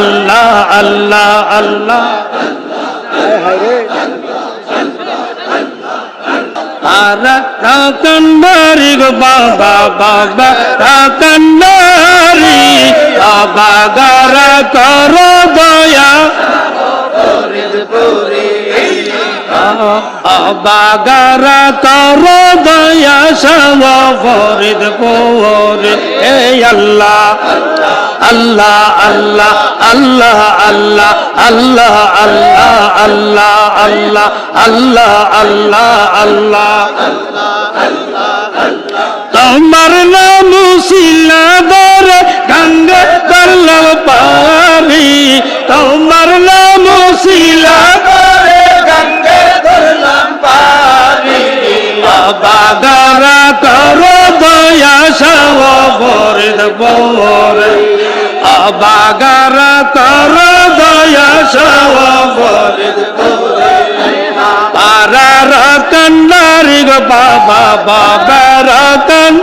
আল্লাহ আল্লাহ আল্লাহ। রাতন্দারি গো বাবা বাবা। রাতন্দারি বাবা, গারা কর দয়া। বাগারা কর দয়া। আল্লাহ। আল্লাহ আল্লাহ আল্লাহ আল্লাহ আল্লাহ আল্লাহ আল্লাহ আল্লাহ আল্লাহ আল্লাহ আল্লাহ তোমার নাম শিলাদর গঙ্গা কল্লব পারি তোমার নাম শিলাদর গঙ্গা কল্লব পারি বাগারা কর দয়া সব বরিদ বরে বাগারা কর দয়া সব বরিদ পারা রতনারি গো বাবা বাবা রতন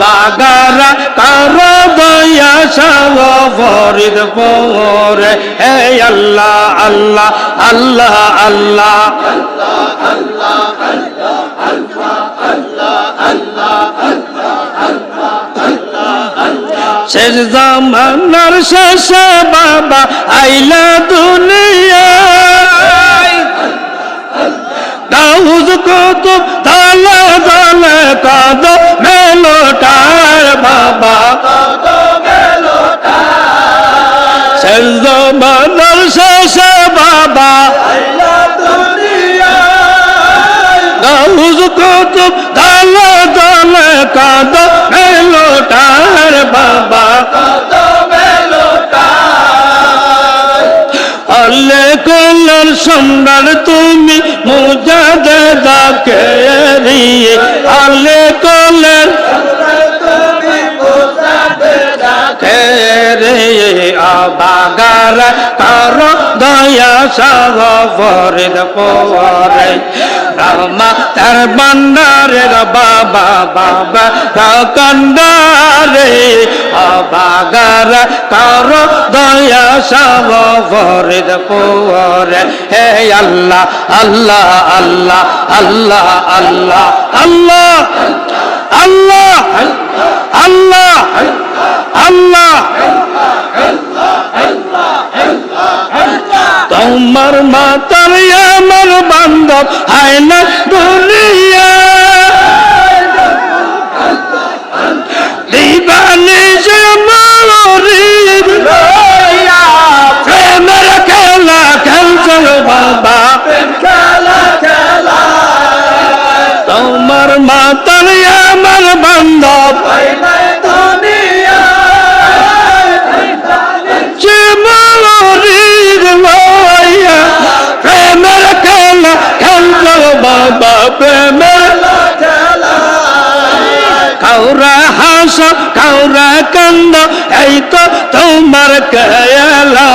বাগারা কর দয়া সব ফরিদ হে আল্লাহ আল্লাহ আল্লাহ আল্লাহ। শেষ জামানার শেষে বাবা আইলা দুনিয়া দাউদ কুতুব দালে কাদ মেলোটার বাবা। শেষ জামানার শেষে কাদ মেলোটার বাবা। আল্লে কল্যাণ সম্রাট, তুমি মুজাদে দাকে আল্লে কল্যাণ রে আবাগার কার, দয়া সাহ ফরিদ রামা তার বাবা বাবা কন্ডারে আবাগার কার দয়া সাহ ফরিদ পরে হে আল্লাহ আল্লাহ আল্লাহ আল্লাহ আল্লাহ আল্লাহ আল্লাহ আল্লাহ আল্লাহ। তোমার মাতার আমার বান্ধব, হয় না দুনিয়া। দিবানি যে মরি প্রেমের খেলা খেলছিল বাবা। তোমার মাতার বান্ধব। প্রেমের খেলা খেলছিল বাবা, প্রেমের কাউরা হাস, কাউরা কান্দ, এই তো তোমার কেলা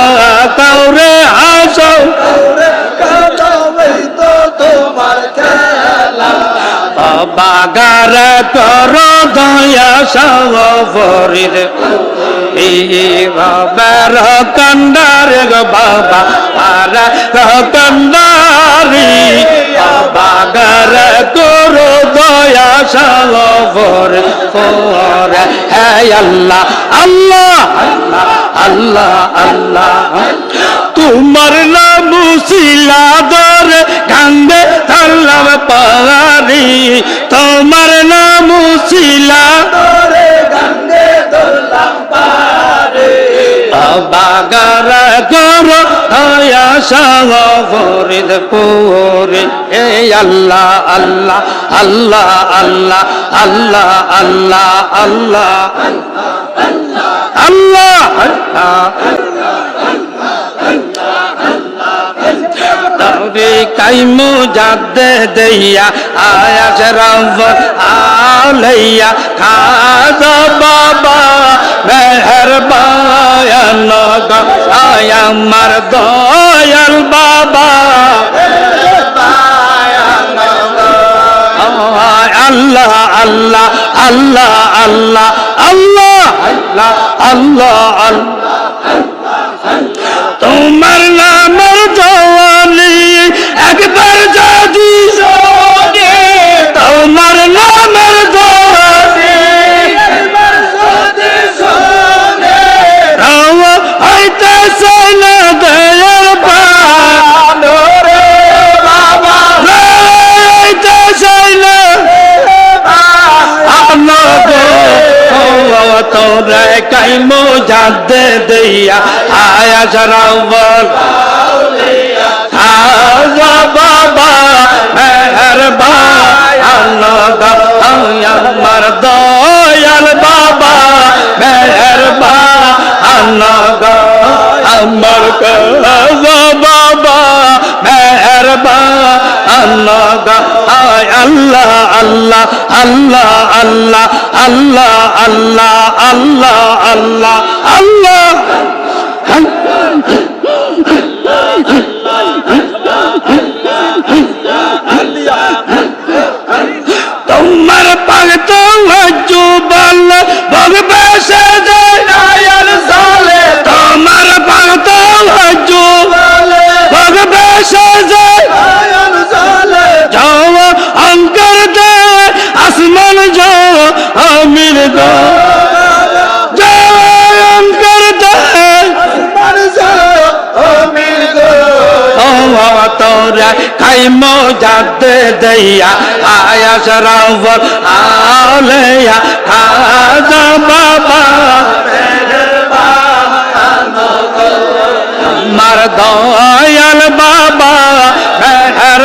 কাউরে হাস বাগার তর দয়া সবরীর বাবার কান্ডার বাবা আর কান্ডারি বাবা। করে করো দয়া সাগর করে হে আল্লাহ আল্লাহ আল্লাহ আল্লাহ। তোমার নাম শিলা দর কান্দে থাল্লাম পারি তোমার নাম শিলাদর কান্দে থাল্লাম পাহাড়ি। বাবা দয়া সাহ ফরিদ পুরে এ আল্লাহ আল্লাহ আল্লাহ আল্লাহ আল্লাহ আল্লাহ আল্লাহ আল্লাহ তবে কাইমু যাদে দেইয়া আয়াস রব আলাইয়া খাজা বাবা মেহর আয় আমার দয়াল বাবা। আল্লাহ আল্লাহ আল্লাহ আল্লাহ আল্লাহ আল্লাহ আল্লাহ আল্লাহ। তোমার নামের জওয়ানি একবার নূরে কাই মুজাদ্দে দিয়া আয়া সরাবল আজা বাবা, মেহরবান। আল্লাহ দাওয়া আমার দয়াল বাবা, মেহরবান। আল্লাহ আমার কাজা বাবা মেহরবা আল্লাহ আল্লাহ আল্লাহ আল্লাহ আল্লাহ আল্লাহ আল্লাহ আল্লাহ আল্লাহ আল্লাহ। মুজাদ্দিদিয়া আয়াস রাউল আউলিয়া খাজা বাবা আমার দয়াল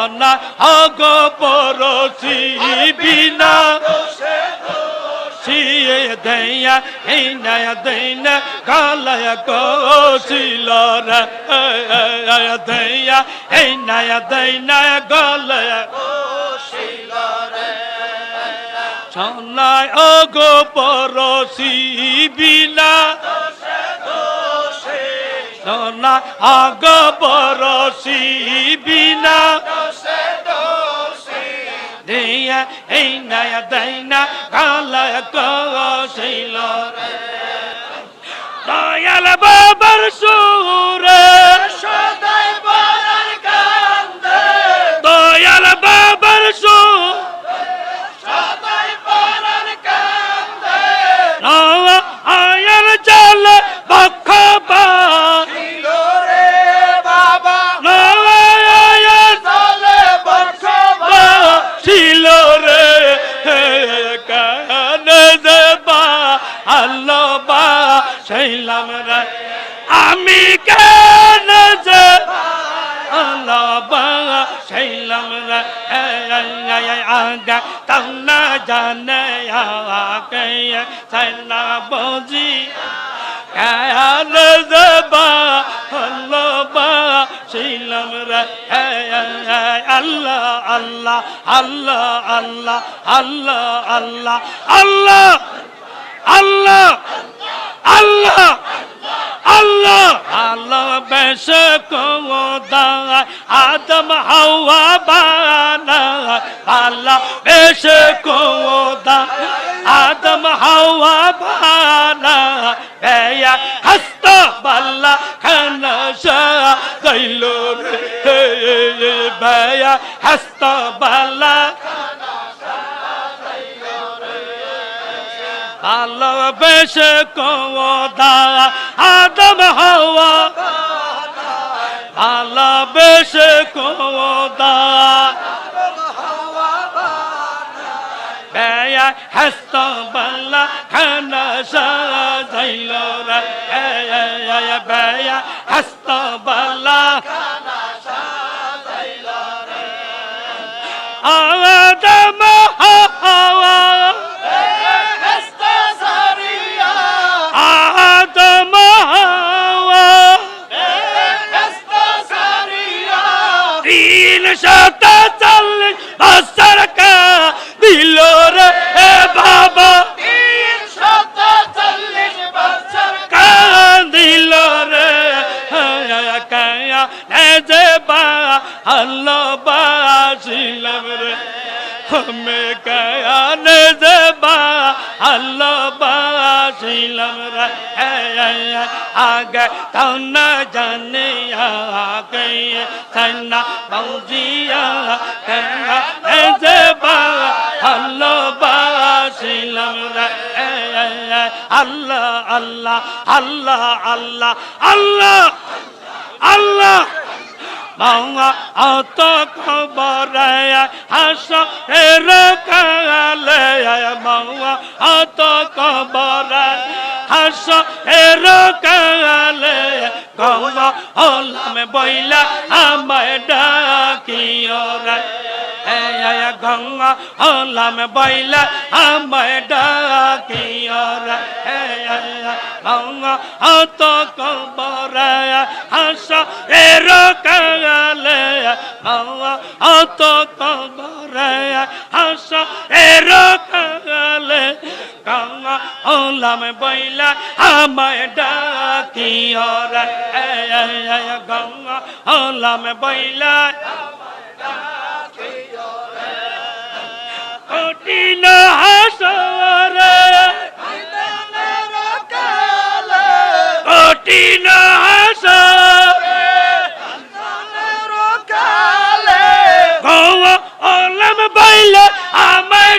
ছানা আগ পরশি বিনা। সিয়ে দয়া এই নয়া দৈনা কালয়া কোশিল রে দয়া এই নয়া দৈনা গলয়া ছানায় অগ পরশি বিনা। সোনা আগ বরসি এই নায়া দেয় না কালা কইল দয়াল বাবার সুরে শৈলাম রে আগা তাও না জানে আগে সাইলা বজি কান দেবা আল্লাহ বা শৈলাম রে আল্লাহ আল্লাহ আল্লাহ আল্লাহ আল্লাহ আল্লাহ আল্লাহ আল্লাহ আল্লাহ الله! الله بس كو داي آدم هوا بانا. الله بس كو داي آدم هوا بانا. بيا هستا بلا كنشا دايلو بيا هستا بلا الله بس كو داي غلام حواء على بشك وضع بيا حسن بلا كان شازيل يا بيا حسن بلا كان شازيل أنا ما সাথে চল্লিশ বছর কা দিল রে বাবা। কাঁদিল রে কায়া যে বা হল্লো বাসিলাম রে। হমে কায়া যে বা হল্লো বাসিলাম রে আগে তন্না আল্লাহ আল্লাহ আল্লাহ আল্লাহ আল্লাহ আল্লাহ। মাওয়া অত খবর হাস এর কালে মাওয়া অত খবর হাস এর কালে। গঙ্গা হলাম বইলা, আমায় ডাকিও রে। গঙ্গা হলাম বইলা, আমায় ডাকিও রে। গঙ্গা অত খবর হাস, এর কালে। মাওয়া অত খবর হাস, এর কালে। গঙ্গা হলাম বইলা, আমায় ডাকিও রে। গঙ্গা হলাম বইলা কঠিন হাসরে কঠিন হাসরে গৌয়া হলাম বইলা আমায়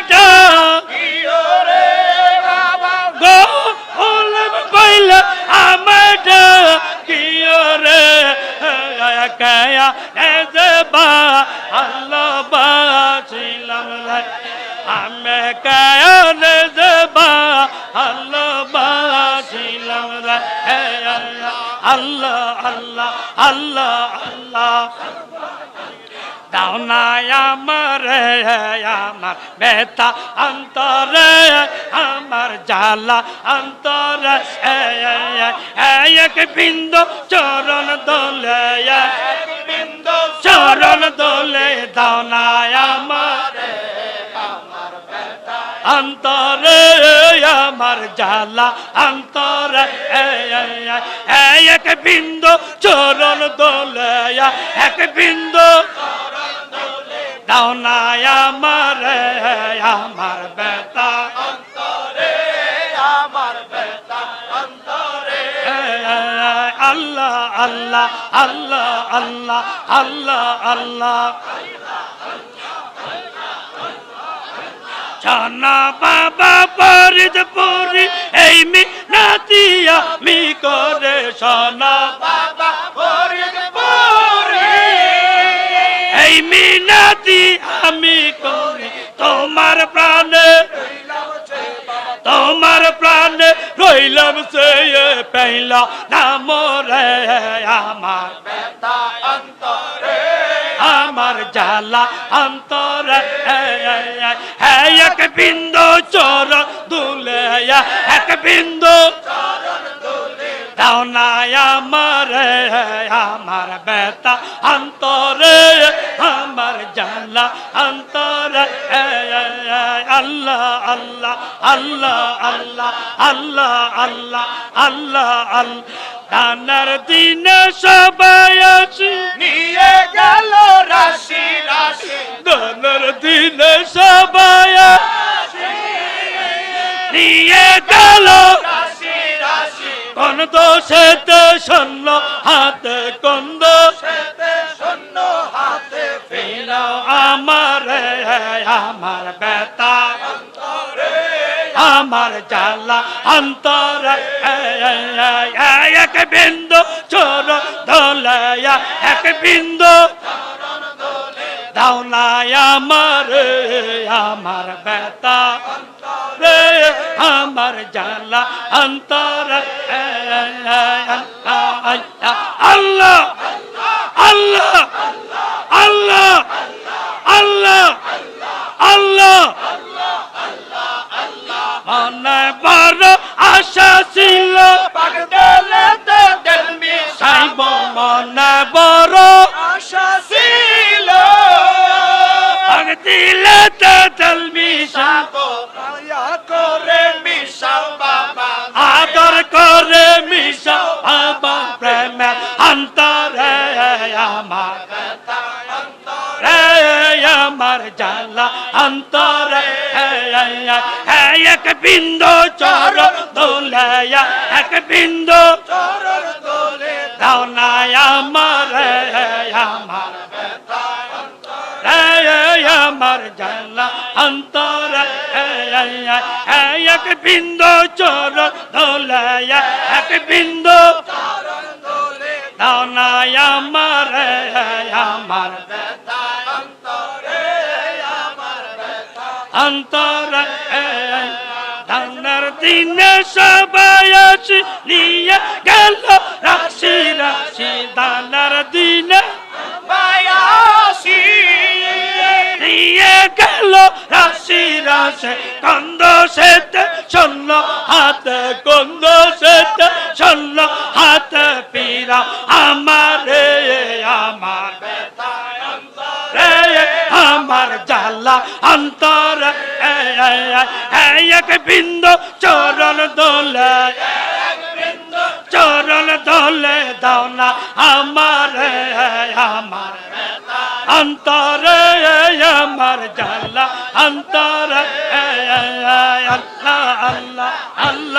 দাও না আমার আমার বেতা অন্তরে আমার জ্বালা অন্তরে। এক বিন্দু চরণ দোলে চরণ দোলে দাও না আমার। অন্তরে আমার জ্বালা অন্তরে। এক বিন্দু চরণ দোলে এক বিন্দু দাও না আমার আমার বেতা আমার বেতা অন্তরে। আল্লাহ আল্লাহ আল্লাহ আল্লাহ আল্লাহ আল্লাহ। জানা বাবা পরিদ পুরি এই মিনাতিয়া মি করে সোনা মিনাতি আমি করি। তোমার প্রাণে তোমার প্রাণে রইলাম সে পেলা না মরে আমার আমার জালা অন্তরে। এক বিন্দু চোর দুলে এক বিন্দু দাও না আমার আমার বেতা অন্তরে। আমার জালা অন্তরে আল্লাহ আল্লাহ আল্লাহ আল্লাহ আল্লাহ আল্লাহ আল্লাহ আল্লাহ। দানার দিন সবাই আছি নিয়ে গেল রাশি রাশি। দানার দিন সবাই নিয়ে গেল রাশি রাশি। কোন দোষেতে শূন্য হাতে কোন দোষ আমার বেতা আমার জালা অন্তর এক বিন্দু চোর দোলয়া এক বিন্দু দাও না আমার আমার বেতা রে আমার জালা অন্তর আল্লাহ আল্লাহ আল্লাহ আল্লাহ আল্লাহ মনে বড় আশা ছিল। সাইব মনে বড় আশা ছিল। দিলে সাবো মায়া করে মিশাও বাবা। আদর করে মিশা বাবা। প্রেম অন্তরে আমার আমার জালা অন্তরে এক বিন্দু চর দোলয়া এক বিন্দু চরণ দোলে দাও না আমার আমার আমার জালা অন্তর এক বিন্দু চর দোলয়া এক বিন্দু দোলে দাও না আমার আমার অন্তর ধানের দিন সবাই নিয়ে গেল। রাশি রাশি, দানার দিন নিয়ে গেল রাশি রাশি কন্দ সেতে, শূন্য হাতে কন্দ সেতে, শূন্য হাতে পীরা আমার আমার। আমার জালা অন্তর। এক বিন্দু চরণ দোলে। চরণ দোলে দাও না আমার আমার অন্তরে আমার জালা অন্তরে। আল্লাহ আল্লাহ আল্লাহ।